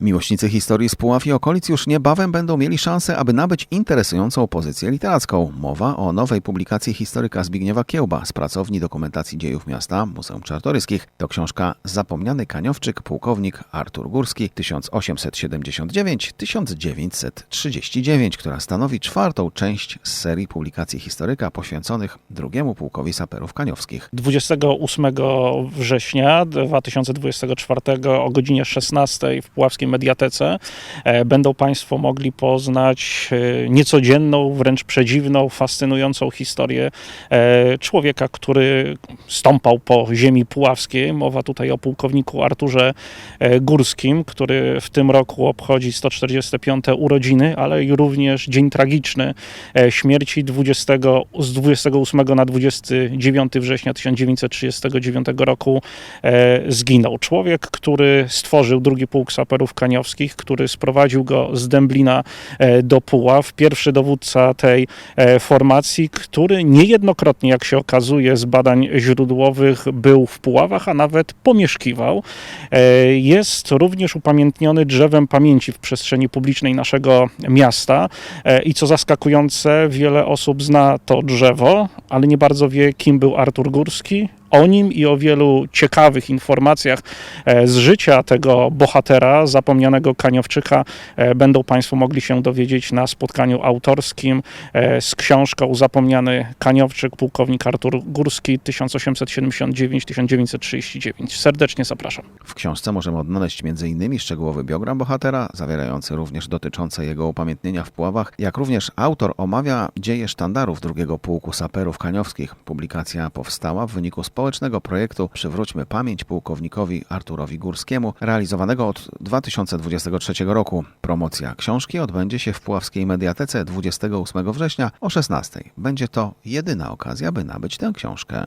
Miłośnicy historii z Puław i okolic już niebawem będą mieli szansę, aby nabyć interesującą pozycję literacką. Mowa o nowej publikacji historyka Zbigniewa Kiełba z pracowni dokumentacji dziejów miasta Muzeum Czartoryskich. To książka Zapomniany kaniowczyk, pułkownik Artur Górski 1879-1939, która stanowi czwartą część z serii publikacji historyka poświęconych drugiemu pułkowi saperów kaniowskich. 28 września 2024 o godzinie 16 w Puławskiej Mediatece e, będą Państwo mogli poznać e, niecodzienną, wręcz przedziwną, fascynującą historię e, człowieka, który stąpał po ziemi puławskiej. Mowa tutaj o pułkowniku Arturze Górskim, który w tym roku obchodzi 145 urodziny, ale również dzień tragiczny śmierci 20, z 28 na 29 września 1939 roku zginął. Człowiek, który stworzył drugi pułk saperów kaniowskich, który sprowadził go z Dęblina e, do Puław. Pierwszy dowódca tej e, formacji, który niejednokrotnie, jak się okazuje z badań źródłowych, był w Puławach, a nawet pomieszkiwał. E, Jest również upamiętniony drzewem pamięci w przestrzeni publicznej naszego miasta i co zaskakujące, wiele osób zna to drzewo, ale nie bardzo wie, kim był Artur Górski. O nim i o wielu ciekawych informacjach e, z życia tego bohatera, zapomnianego Kaniowczyka, e, będą Państwo mogli się dowiedzieć na spotkaniu autorskim e, z książką Zapomniany Kaniowczyk, pułkownik Artur Górski 1879-1939. Serdecznie zapraszam. W książce możemy odnaleźć m.in. szczegółowy biogram bohatera, zawierający również dotyczące jego upamiętnienia w Puławach, jak również autor omawia dzieje sztandarów drugiego pułku saperów kaniowskich. Publikacja powstała w wyniku społecznego projektu Przywróćmy pamięć pułkownikowi Arturowi Górskiemu, realizowanego od 2023 roku. Promocja książki odbędzie się w Puławskiej Mediatece 28 września o 16. Będzie to jedyna okazja, by nabyć tę książkę.